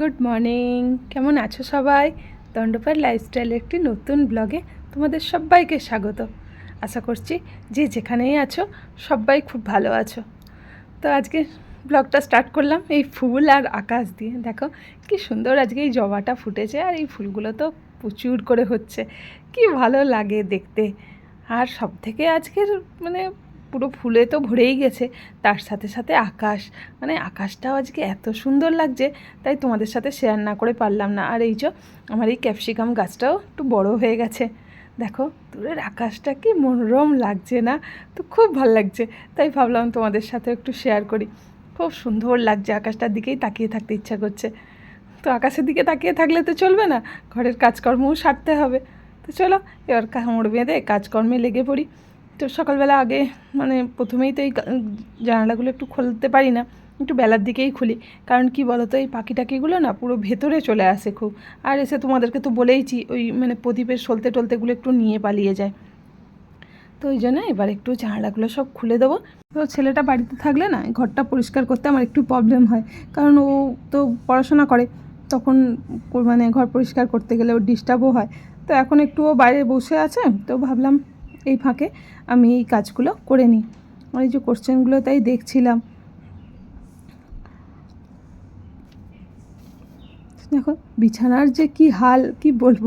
Good morning. কেমন আছো সবাই? দণ্ডপার লাইফস্টাইলের একটি নতুন ব্লগে তোমাদের সবাইকে স্বাগত। আশা করছি যে যেখানেই আছো, সবাই খুব ভালো আছো। তো আজকে ব্লগটা স্টার্ট করলাম এই ফুল আর আকাশ দিয়ে। দেখো, কি সুন্দর আজকে এই জবাটা ফুটেছে আর এই ফুলগুলো তো প্রচুর করে হচ্ছে। কি ভালো লাগে দেখতে। আর সব থেকে আজকের মানে পুরো ফুলে তো ভরেই গেছে, তার সাথে সাথে আকাশ। মানে আকাশটাও আজকে এত সুন্দর লাগছে, তাই তোমাদের সাথে শেয়ার না করে পারলাম না। আর এই যে আমার এই ক্যাপসিকাম গাছটাও একটু বড় হয়ে গেছে। দেখো, দূরের আকাশটা কি মনোরম লাগছে না? তো খুব ভালো লাগছে, তাই ভাবলাম তোমাদের সাথে একটু শেয়ার করি। খুব সুন্দর লাগছে আকাশটার দিকেই তাকিয়ে থাকতে ইচ্ছা করছে। তো আকাশের দিকে তাকিয়ে থাকলে তো চলবে না, ঘরের কাজকর্মও সারতে হবে। তো চলো, এবার কামড় বেঁধে কাজকর্মে লেগে পড়ি। তো সকালবেলা আগে মানে প্রথমেই তো এই জানালাগুলো একটু খুলতে পারি না, একটু বেলার দিকেই খুলি। কারণ কি বলো তো এই পাখি টাকিগুলো না পুরো ভেতরে চলে আসে খুব। আর এসে তোমাদেরকে তো বলেইছি, ওই মানে প্রদীপের সলতে টলতেগুলো একটু নিয়ে পালিয়ে যায়। তো ওই জন্য এবার একটু জানালাগুলো সব খুলে দেবো। তো ছেলেটা বাড়িতে থাকলে না, ঘরটা পরিষ্কার করতে আমার একটু প্রবলেম হয়। কারণ ও তো পড়াশোনা করে, তখন মানে ঘর পরিষ্কার করতে গেলে ওর ডিস্টার্বও হয়। তো এখন একটু ও বাইরে বসে আছে, তো ভাবলাম এই ফাঁকে আমি এই কাজগুলো করে নিই। এই যে কোশ্চেনগুলো তাই দেখছিলাম। দেখো, বিছানার যে কি হাল, কি বলব?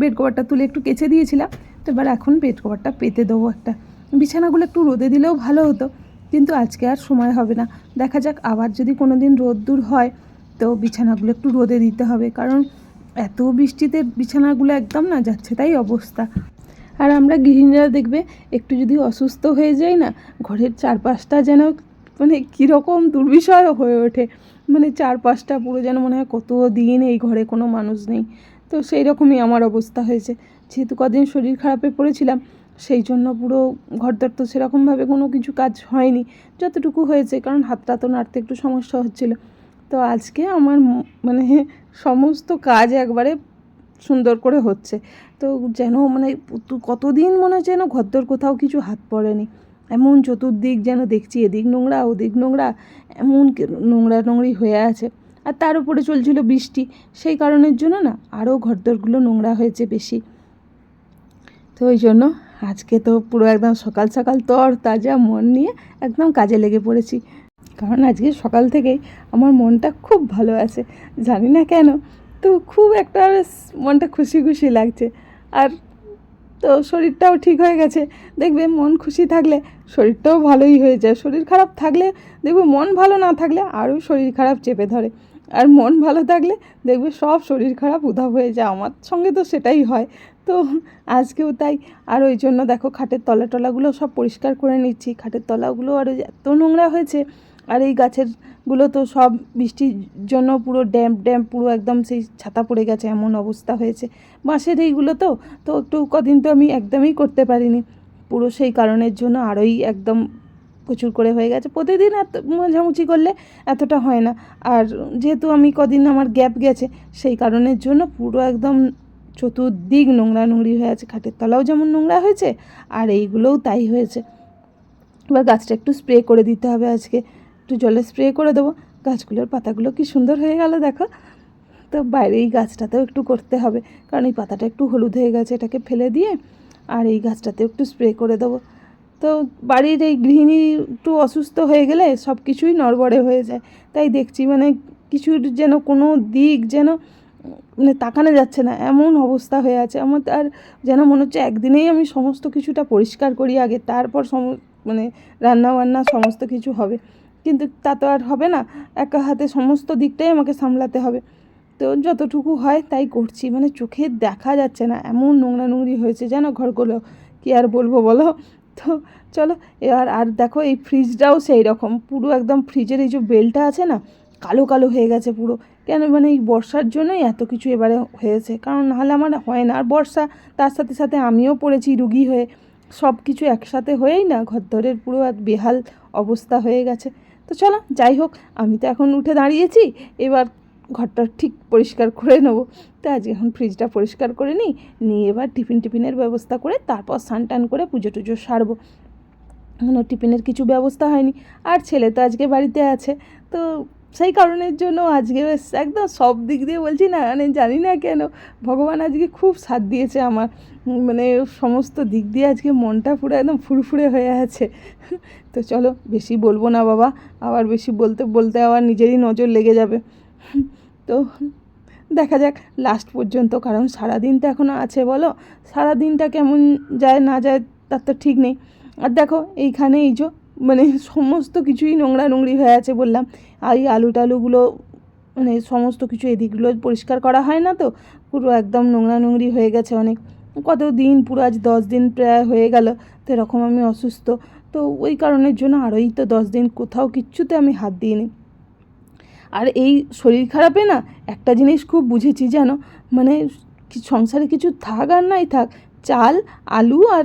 বেড কভারটা তুলে একটু কেচে দিয়েছিলাম, তো এবার এখন বেড কভারটা পেতে দেবো একটা। বিছানাগুলো একটু রোদে দিলেও ভালো হতো, কিন্তু আজকে আর সময় হবে না। দেখা যাক, আবার যদি কোনো দিন রোদ্দুর হয়, তো বিছানাগুলো একটু রোদে দিতে হবে, কারণ এত বৃষ্টিতে বিছানাগুলো একদম না যাচ্ছে, তাই অবস্থা। আর আমরা গৃহিণীরা দেখবে একটু যদি অসুস্থ হয়ে যাই না, ঘরের চারপাশটা যেন মানে কীরকম দুর্বিষয় হয়ে ওঠে। মানে চারপাশটা পুরো যেন মনে হয় কত দিন এই ঘরে কোনো মানুষ নেই। তো সেই রকমই আমার অবস্থা হয়েছে। যেহেতু কদিন শরীর খারাপে পড়েছিলাম, সেই জন্য পুরো ঘরদর তো সেরকমভাবে কোনো কিছু কাজ হয়নি। যতটুকু হয়েছে, কারণ হাতটা তো নাড়তে একটু সমস্যা হচ্ছিল। তো আজকে আমার মানে সমস্ত কাজ একবারে সুন্দর করে হচ্ছে। তো যেন মানে কতদিন মনে হচ্ছে যেন ঘরদোর কোথাও কিছু হাত পড়েনি। এমন চতুর্দিক যেন দেখছি, এদিক নোংরা, ওদিক নোংরা, এমন নোংরা নোংরি হয়ে আছে। আর তার উপরে চলছিল বৃষ্টি, সেই কারণের জন্য না আরও ঘরদোরগুলো নোংরা হয়েছে বেশি। তো ওই জন্য আজকে তো পুরো একদম সকাল সকাল তর তাজা মন নিয়ে একদম কাজে লেগে পড়েছি। কারণ আজকে সকাল থেকেই আমার মনটা খুব ভালো আছে। জানি না কেন, তো খুব একটা মনটা খুশি খুশি লাগছে। আর তো শরীরটাও ঠিক হয়ে গেছে। দেখবে মন খুশি থাকলে শরীরটাও ভালোই হয়ে যায়। শরীর খারাপ থাকলে দেখবে মন ভালো না থাকলে আরও শরীর খারাপ চেপে ধরে। আর মন ভালো থাকলে দেখবে সব শরীর খারাপ উধাও হয়ে যায়। আমার সঙ্গে তো সেটাই হয়। তো আজকেও তাই। আর ওই জন্য দেখো খাটের তলা টলাগুলো সব পরিষ্কার করে নিচ্ছি। খাটের তলাগুলো আর এত নোংরা হয়েছে। আর এই গাছের গুলো তো সব বৃষ্টির জন্য পুরো ড্যাম্প ড্যাম্প পুরো একদম সেই ছাতা পড়ে গেছে, এমন অবস্থা হয়েছে। বাঁশের এইগুলো তো তো একটু কদিন তো আমি একদমই করতে পারিনি। পুরো সেই কারণের জন্য আরোই একদম প্রচুর করে হয়ে গেছে। প্রতিদিন এত মোছামুছি করলে এতটা হয় না। আর যেহেতু আমি কদিন আমার গ্যাপ গেছে, সেই কারণের জন্য পুরো একদম চতুর্দিক নোংরা নোংরি হয়ে আছে। খাটের তলাও যেমন নোংরা হয়েছে, আর এইগুলোও তাই হয়েছে। এবার গাছটা একটু স্প্রে করে দিতে হবে আজকে। একটু জলে স্প্রে করে দেবো। গাছগুলোর পাতাগুলো কি সুন্দর হয়ে গেল দেখো। তো বাইরে এই গাছটাতেও একটু করতে হবে, কারণ এই পাতাটা একটু হলুদ হয়ে গেছে এটাকে ফেলে দিয়ে আর এই গাছটাতেও একটু স্প্রে করে দেবো। তো বাড়ির এই গৃহিণী একটু অসুস্থ হয়ে গেলে সব কিছুই নড়বড়ে হয়ে যায়। তাই দেখছি মানে কিছুর যেন কোনো দিক যেন মানে তাকানো যাচ্ছে না, এমন অবস্থা হয়ে আছে। আমার আর যেন মনে হচ্ছে একদিনেই আমি সমস্ত কিছুটা পরিষ্কার করি, আগে তারপর সম মানে রান্না বান্না সমস্ত কিছু হবে। কিন্তু তা তো আর হবে না। একা হাতে সমস্ত দিকটাই আমাকে সামলাতে হবে। তো যতটুকু হয় তাই করছি। মানে চোখে দেখা যাচ্ছে না। এমন নোংরা নোংরি হয়েছে যেন ঘরগুলো। কি আর বলব বলো? তো চলো, এবার আর দেখো এই ফ্রিজটাও সেই রকম পুরো একদম ফ্রিজের এই যে বেলটা আছে না, কালো কালো হয়ে গেছে পুরো। কেন মানে এই বর্ষার জন্যই এত কিছু এবারে হয়েছে। কারণ নাহলে আমার হয় না। আর বর্ষা, তার সাথে সাথে আমিও পড়েছি রুগী হয়ে। সব কিছু একসাথে হয়েই না, ঘরদরের পুরো এক বেহাল অবস্থা হয়ে গেছে। তো চলো, যাই হোক, আমি তো এখন উঠে দাঁড়িয়েছি, এবার ঘরটা ঠিক পরিষ্কার করে নেব। তো আজকে এখন ফ্রিজটা পরিষ্কার করে নিই, নিয়ে এবার টিফিন টিফিনের ব্যবস্থা করে তারপর স্নান টান করে পুজো টুজো সারবো। এখনও টিফিনের কিছু ব্যবস্থা হয়নি, আর ছেলে তো আজকে বাড়িতে আছে, তো সেই কারণের জন্য আজকে বেশ একদম সব দিক দিয়ে বলছি না মানে জানি না কেন ভগবান আজকে খুব সাথ দিয়েছে আমার। মানে সমস্ত দিক দিয়ে আজকে মনটা পুরো একদম ফুরফুরে হয়ে আছে। তো চলো, বেশি বলব না বাবা, আবার বেশি বলতে বলতে আবার নিজেরই নজর লেগে যাবে। তো দেখা যাক লাস্ট পর্যন্ত, কারণ সারা দিন তো এখনও আছে বলো সারা দিনটা কেমন যায় না যায় তার তো ঠিক নেই। আর দেখো, এইখানে এই যে মানে সমস্ত কিছুই নোংরা নোংরি হয়ে আছে বললাম। আর এই আলু টালুগুলো মানে সমস্ত কিছু এদিকগুলো পরিষ্কার করা হয় না তো? পুরো একদম নোংরা নোংরি হয়ে গেছে অনেক। কত দিন পুরো আজ দশ দিন প্রায় হয়ে গেল, তো এরকম আমি অসুস্থ। তো ওই কারণের জন্য আরোই তো দশ দিন কোথাও কিচ্ছুতে আমি হাত দিইনি। আর এই শরীর খারাপে না একটা জিনিস খুব বুঝেছি জানো? মানে সংসারে কিছু থাক আর নাই থাক, চাল, আলু আর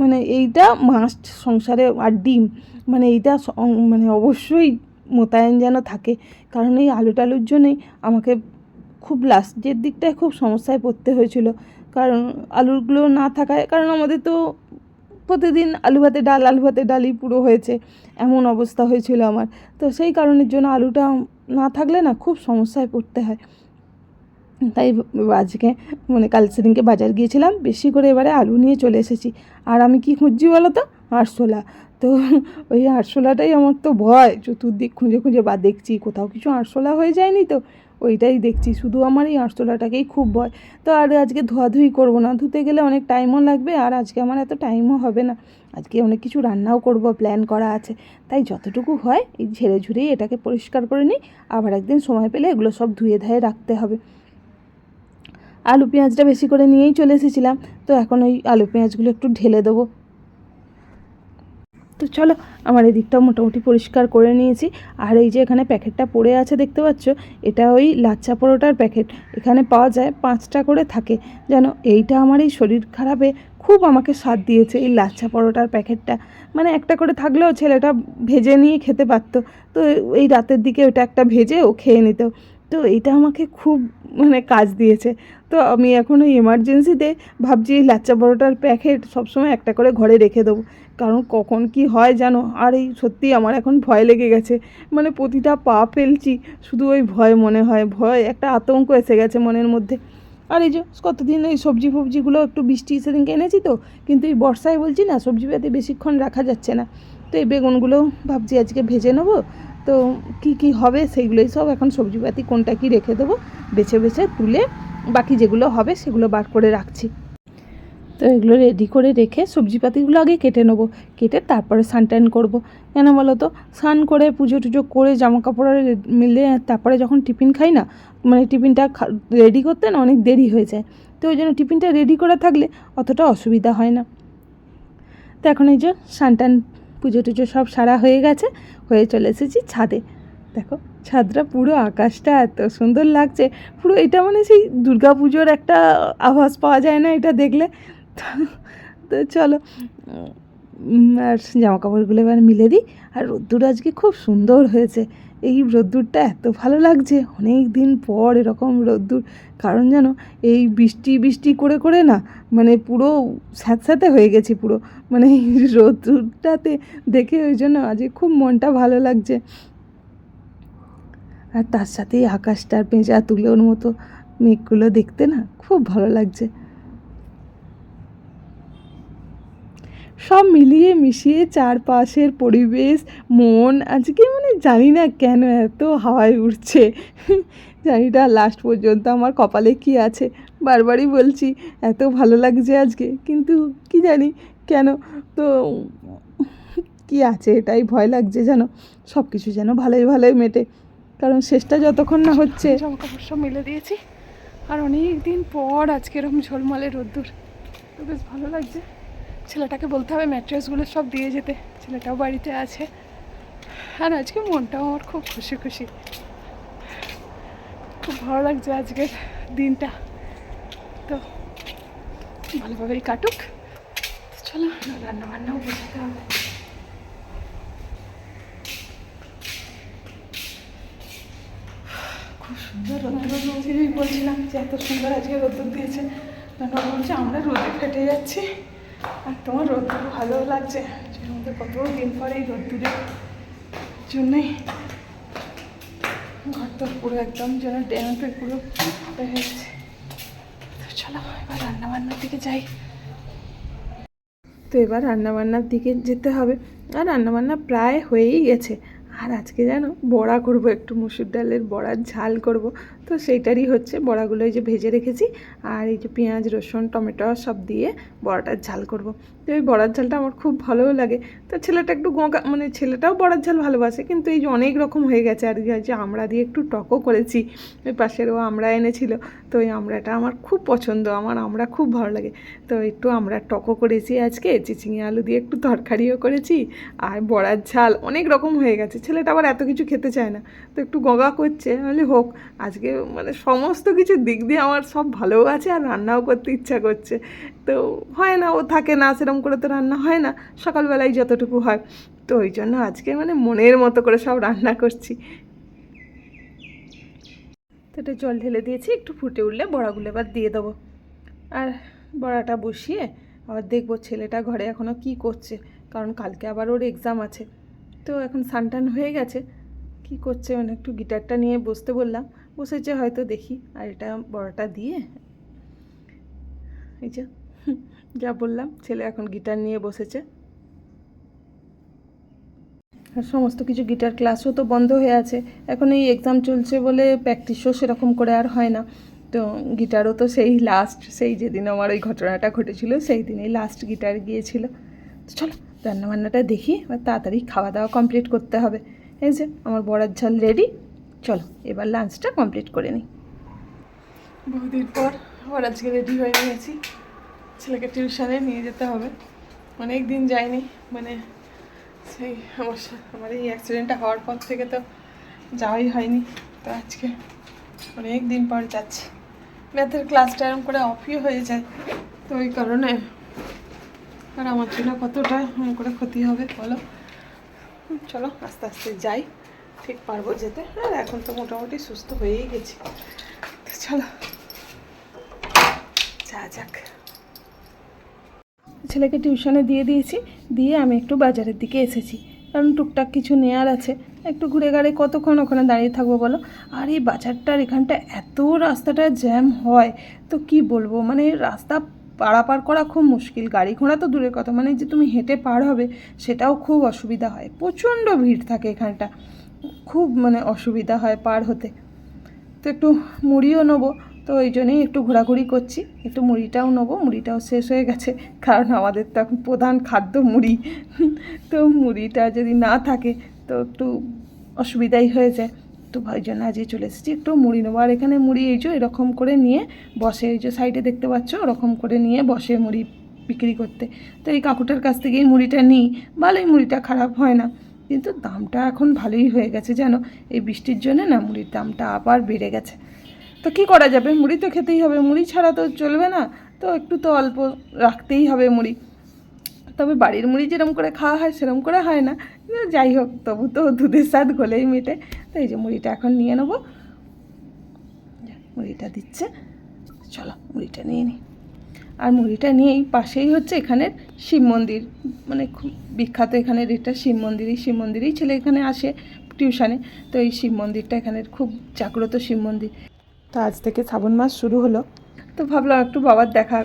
মানে এইটা মাস্ট সংসারে আর ডিম মানে এইটা মানে অবশ্যই মোতায়েন যেন থাকে। কারণ এই আলু টালুর জন্যই আমাকে খুব লাস্টের দিকটায় খুব সমস্যায় পড়তে হয়েছিল। কারণ আলুগুলো না থাকায়, কারণ আমাদের তো প্রতিদিন আলু ভাতে ডাল, আলু ভাতে ডালই পুরো হয়েছে। এমন অবস্থা হয়েছিল আমার। তো সেই কারণের জন্য আলুটা না থাকলে না খুব সমস্যায় পড়তে হয়। তাই আজকে মানে কাল সেদিনকে বাজার গিয়েছিলাম, বেশি করে এবারে আলু নিয়ে চলে এসেছি। আর আমি কি খুঁজছি বলো তো? আরশোলা। তো ওই আরশোলাটাই আমার তো ভয়, চতুর্দিক খুঁজে খুঁজে বা দেখছি, কোথাও কিছু আরশোলা হয়ে যায়নি তো, ওইটাই দেখছি। শুধু আমার এই আরশোলাটাকেই খুব ভয়। তো আর আজকে ধোয়াধুয়ি করব না, ধুতে গেলে অনেক টাইমও লাগবে আর আজকে আমার এত টাইমও হবে না। আজকে অনেক কিছু রান্নাও করব প্ল্যান করা আছে। তাই যতটুকু হয় এই ঝেড়ে ঝুড়েই এটাকে পরিষ্কার করে নিই, আবার একদিন সময় পেলে এগুলো সব ধুয়ে ধায়ে রাখতে হবে। আলু পেঁয়াজটা বেশি করে নিয়েই চলে এসেছিলাম। তো এখন ওই আলু পেঁয়াজগুলো একটু ঢেলে দেবো। তো চলো, আমার এদিকটা মোটামুটি পরিষ্কার করে নিয়েছি। আর এই যে এখানে প্যাকেটটা পড়ে আছে দেখতে পাচ্ছ, এটা ওই লাচ্চা পরোটার প্যাকেট। এখানে পাওয়া যায় পাঁচটা করে থাকে। যেন এইটা আমার এই শরীর খারাপে খুব আমাকে স্বাদ দিয়েছে এই লাচ্চা পরোটার প্যাকেটটা। মানে একটা করে থাকলেও ছেলেটা ভেজে নিয়ে খেতে পারতো। তো এই রাতের দিকে ওটা একটা ভেজে ও খেয়ে নিত। তো এটা আমাকে খুব মানে কাজ দিয়েছে। তো আমি এখন ওই এমার্জেন্সিতে ভাবছি এই লাচ্চা পরোটার প্যাকেট সবসময় একটা করে ঘরে রেখে দেবো। কারণ কখন কি হয় জানো? আর এই সত্যি আমার এখন ভয় লেগে গেছে। মানে প্রতিটা পা ফেলছি, শুধু ওই ভয় মনে হয়। ভয়, একটা আতঙ্ক এসে গেছে মনের মধ্যে। আর এই যে কতদিন এই সবজি ফবজিগুলো একটু বৃষ্টি সেদিনকে এনেছি তো, কিন্তু এই বর্ষায় বলছি না, সবজি পাতি বেশিক্ষণ রাখা যাচ্ছে না। তো এই বেগুনগুলো ভাবছি আজকে ভেজে নেব। তো কি কি হবে সেইগুলোই সব এখন সবজিপাতি কোনটা কি রেখে দেবো, বেছে বেছে তুলে বাকি যেগুলো হবে সেগুলো বার করে রাখছি। তো এগুলো রেডি করে রেখে সবজিপাতিগুলো আগে কেটে নেব, কেটে তারপরে স্নান করব। কেন বলো তো? স্নান করে পুজো টুজো করে জামা কাপড় মিলে তারপরে যখন টিফিন খাই না মানে টিফিনটা রেডি করতে না অনেক দেরি হয়ে যায়। তো ওই জন্য টিফিনটা রেডি করা থাকলে অতটা অসুবিধা হয় না। তো এখন এই যে স্নান টান পুজো টুজো সব সারা হয়ে গেছে হয়ে চলে এসেছি ছাদে। দেখো, ছাদটা পুরো আকাশটা এত সুন্দর লাগছে। পুরো এটা মানে সেই পুজোর একটা আভাস পাওয়া যায় না এটা দেখলে। তো- তো চলো আর জামাকাপড়গুলো এবার মিলে দিই। আর রোদ্দুর আজকে খুব সুন্দর হয়েছে। এই রোদ্দুরটা এত ভালো লাগছে। অনেক দিন পর এরকম রোদ্দুর। কারণ যেন এই বৃষ্টি বৃষ্টি করে করে না মানে পুরো স্যাঁতস্যাঁতে হয়ে গেছি পুরো। মানে এই রোদ্দুরটাতে দেখে ওই জন্য আজকে খুব মনটা ভালো লাগছে। আর তার সাথেই আকাশটার পেঁচা তুলোর মতো মেঘগুলো দেখতে না খুব ভালো লাগছে। সব মিলিয়ে মিশিয়ে চারপাশের পরিবেশ, মন, আজকে মানে জানি না কেন এত হাওয়ায় উঠছে জানি না লাস্ট পর্যন্ত আমার কপালে কি আছে। বারবারই বলছি, এত ভালো লাগছে আজকে, কিন্তু কি জানি কেন তো কি আছে এটাই ভয় লাগছে যেন, সব কিছু যেন ভালোই ভালোই মেটে। কারণ শেষটা যতক্ষণ না হচ্ছে। কাপড় সব মিলে দিয়েছি। আর অনেক দিন পর আজকে এরকম ঝলমলে রোদ্দুর। তো বেশ ভালো লাগছে। ছেলেটাকে বলতে হবে ম্যাট্রেসগুলো সব দিয়ে যেতে। ছেলেটাও বাড়িতে আছে। আর আজকে মনটাও আমার খুব খুশি খুশি। খুব ভালো লাগছে আজকের দিনটা। তো ভালোভাবেই কাটুক। চলো রান্না বান্নাও বোঝাতে হবে। খুব সুন্দর দিয়েছি বলছিলাম যে এত সুন্দর আজকে রোদ্দুর দিয়েছে। বলছে, আমরা রোদে ফেটে যাচ্ছি। আর তোমার রোদ্দুর ভালো লাগছে। যে কত দিন পরে এই রোদ্দুরের জন্যই ঘরটা পুরো একদম যেন ড্যামে পুরো হয়ে গেছে। তো এবার রান্না বান্নার দিকে যাই। তো এবার রান্নাবান্নার দিকে যেতে হবে। আর রান্নাবান্না প্রায় হয়েই গেছে। আর আজকে জানো বড়া করব, একটু মুসুর ডালের বড়ার ঝাল করব। তো সেইটারই হচ্ছে বড়াগুলো এই যে ভেজে রেখেছি আর এই যে পেঁয়াজ, রসুন, টমেটো সব দিয়ে বড়াটার ঝাল করব। তো এই বড়ার ঝালটা আমার খুব ভালোও লাগে। তো ছেলেটা একটু গোঁকা মানে ছেলেটাও বড়ার ঝাল ভালোবাসে, কিন্তু এই যে অনেক রকম হয়ে গেছে। আর যে আমড়া দিয়ে একটু টকও করেছি, ওই পাশেরও আমড়া এনেছিল। তো ওই আমড়াটা আমার খুব পছন্দ, আমার আমরা খুব ভালো লাগে। তো একটু আমরা টকও করেছি আজকে, চিচিঙে আলু দিয়ে একটু তরকারিও করেছি, আর বড়ার ঝাল অনেক রকম হয়ে গেছে। ছেলেটা আবার এত কিছু খেতে চায় না। তো একটু গগা করছে বলে, হোক, আজকে মানে সমস্ত কিছু দিক দিয়ে আমার সব ভালোও আছে আর রান্নাও করতে ইচ্ছা করছে। তো হয় না, ও থাকে না সেরকম করে তো রান্না হয় না, সকালবেলায় যতটুকু হয়। তো ওই জন্য আজকে মানে মনের মতো করে সব রান্না করছি। তো এটা জল ঢেলে দিয়েছি, একটু ফুটে উঠলে বড়াগুলো এবার দিয়ে দেবো। আর বড়াটা বসিয়ে আবার দেখব ছেলেটা ঘরে এখনও কি করছে, কারণ কালকে আবার ওর এক্সাম আছে। তো এখন সানটান হয়ে গেছে। কি করছে মানে একটু গিটারটা নিয়ে বসতে বললাম। বসেছে হয়তো দেখি। আর এটা বড়াটা দিয়ে এই যে, যা বললাম, ছেলে এখন গিটার নিয়ে বসেছে। আর সমস্ত কিছু গিটার ক্লাসও তো বন্ধ হয়ে আছে। এখন এই এক্সাম চলছে বলে প্র্যাকটিসও সেরকম করে আর হয় না। তো গিটারও তো সেই লাস্ট সেই যেদিন আমার ওই ঘটনাটা ঘটেছিল, সেই দিনেই লাস্ট গিটার গিয়েছিল। তো চলো রান্নাবান্নাটা দেখি, এবার তাড়াতাড়ি খাওয়া দাওয়া কমপ্লিট করতে হবে। এই যে, আমার বড়ার ঝাল রেডি চলো, এবার লাঞ্চটা কমপ্লিট করে নিই। বহুদিন পর আবার আজকে রেডি হয়ে নিয়েছি ছেলেকে টিউশনে নিয়ে যেতে হবে। অনেক দিন যায়নি মানে সেই আমার আমার এই অ্যাক্সিডেন্টটা হওয়ার পর থেকে তো যাওয়াই হয়নি। তো আজকে অনেক দিন পর যাচ্ছি। ম্যাথের ক্লাসটা এরকম করে অফই হয়ে যায়। তো ওই কারণে আর আমার জন্য কতটা করে ক্ষতি হবে বলো? চলো, আস্তে আস্তে যাই। ঠিক পারব যেতে। আর এখন তো মোটামুটি সুস্থ হয়েই গেছি। চলো যা যাক। ছেলেকে টিউশনে দিয়ে দিয়েছি, দিয়ে আমি একটু বাজারের দিকে এসেছি। কারণ টুকটাক কিছু নেয়ার আছে। একটু ঘুরে গাড়ি কতক্ষণ ওখানে দাঁড়িয়ে থাকব বলো? আর এই বাজারটার এখানটা এত রাস্তাটা জ্যাম হয়। তো কি বলব? মানে রাস্তা পারাপার করা খুব মুশকিল। গাড়ি ঘোড়া তো দূরের কথা মানে যে তুমি হেঁটে পার হবে সেটাও খুব অসুবিধা হয়। প্রচণ্ড ভিড় থাকে এখানটা। খুব মানে অসুবিধা হয় পার হতে। তো একটু মুড়িও নেব, তো ওই জন্যেই একটু ঘোরাঘুরি করছি। একটু মুড়িটাও নেব, মুড়িটাও শেষ হয়ে গেছে, কারণ আমাদের তো এখন প্রধান খাদ্য মুড়ি। তো মুড়িটা যদি না থাকে, তো একটু অসুবিধাই হয়ে যায়। তো ওই জন্য আজকে চলে এসেছি। একটু মুড়ি নেব। আর এখানে মুড়ি এই যে এরকম করে নিয়ে বসে, এই যে সাইডে দেখতে পাচ্ছ, ওরকম করে নিয়ে বসে মুড়ি বিক্রি করতে। তো এই কাকুটার কাছ থেকে এই মুড়িটা নিই। ভালোই মুড়িটা খারাপ হয় না। কিন্তু দামটা এখন ভালোই হয়ে গেছে, জানো? এই বৃষ্টির জন্য না মুড়ির দামটা আবার বেড়ে গেছে। তো কি করা যাবে? মুড়ি তো খেতেই হবে। মুড়ি ছাড়া তো চলবে না। তো একটু তো অল্প রাখতেই হবে মুড়ি। তবে বাড়ির মুড়ি যেরকম করে খাওয়া হয় সেরকম করে হয় না। যাই হোক, তবু তো দুধের স্বাদ গলেই মেটে। তো এই যে মুড়িটা এখন নিয়ে নেব। মুড়িটা দিচ্ছে। চলো, মুড়িটা নিয়ে নিই আর মুড়িটা নিয়েই পাশেই হচ্ছে এখানের শিব মন্দির। মানে খুব বিখ্যাত এখানের এটা শিব মন্দির। এই শিব মন্দিরেই ছেলে এখানে আসে টিউশানে। তো এই শিব মন্দিরটা এখানের খুব জাগ্রত শিব মন্দির। তো আজ থেকে শ্রাবণ মাস শুরু হলো। তো ভাবলাম একটু বাবার দেখা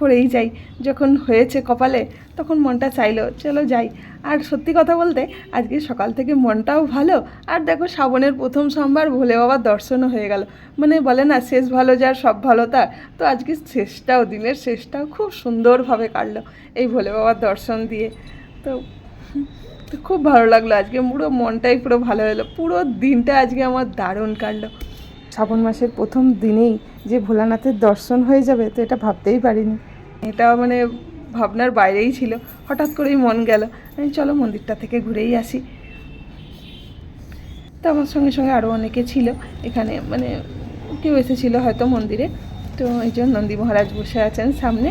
করেই যাই। যখন হয়েছে কপালে তখন মনটা চাইলো, চলো যাই। আর সত্যি কথা বলতে, আজকে সকাল থেকে মনটাও ভালো। আর দেখো, শ্রাবণের প্রথম সোমবার ভোলে বাবার দর্শনও হয়ে গেল। মানে বলে না, শেষ ভালো যার, সব ভালো তার। তো আজকে শেষটাও, দিনের শেষটাও খুব সুন্দরভাবে কাটলো এই ভোলে বাবার দর্শন দিয়ে। তো খুব ভালো লাগল আজকে, পুরো মনটাই পুরো ভালো হলো। পুরো দিনটা আজকে আমার দারুণ কাটলো। শ্রাবণ মাসের প্রথম দিনেই যে ভোলানাথের দর্শন হয়ে যাবে, তো এটা ভাবতেই পারিনি। এটা মানে ভাবনার বাইরেই ছিল। হঠাৎ করেই মন গেল। আমি চলো মন্দিরটা থেকে ঘুরেই আসি। তো আমার সঙ্গে সঙ্গে আরও অনেকে ছিল। এখানে মানে কেউ এসেছিল হয়তো মন্দিরে। তো এই জন্য নন্দী মহারাজ বসে আছেন সামনে।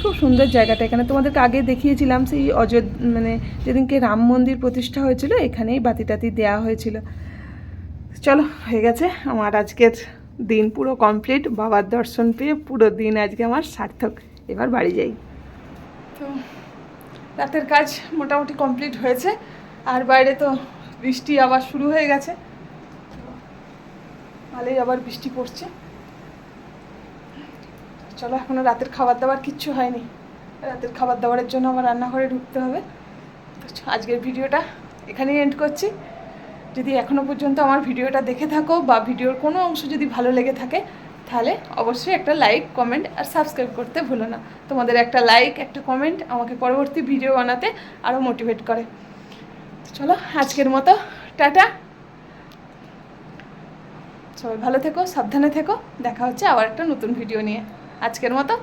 খুব সুন্দর জায়গাটা এখানে। তোমাদেরকে আগে দেখিয়েছিলাম সেই অযোধ্য মানে যেদিনকে রাম মন্দির প্রতিষ্ঠা হয়েছিল, এখানেই বাতি টাতি দেওয়া হয়েছিল। চলো, হয়ে গেছে আমার আজকের দিন পুরো কমপ্লিট। বাবার দর্শন পেয়ে পুরো দিন আজকে আমার সার্থক। এবার বাড়ি যাই। তো রাতের কাজ মোটামুটি কমপ্লিট হয়েছে, আর বাইরে তো বৃষ্টি আবার শুরু হয়ে গেছে। ভালোই আবার বৃষ্টি পড়ছে। চলো, এখনও রাতের খাবার দাবার কিচ্ছু হয়নি। রাতের খাবার দাবারের জন্য আমার রান্নাঘরে ঢুকতে হবে। আজকের ভিডিওটা এখানেই এন্ড করছি। যদি এখনও পর্যন্ত আমার ভিডিওটা দেখে থাকো বা ভিডিওর কোনো অংশ যদি ভালো লেগে থাকে তাহলে অবশ্যই একটা লাইক কমেন্ট আর সাবস্ক্রাইব করতে ভুলো না। তোমাদের একটা লাইক একটা কমেন্ট আমাকে পরবর্তী ভিডিও বানাতে আরও মোটিভেট করে। চলো, আজকের মতো, টাটা। সবাই ভালো থেকো, সাবধানে থেকো। দেখা হচ্ছে আবার একটা নতুন ভিডিও নিয়ে। আজকের মতো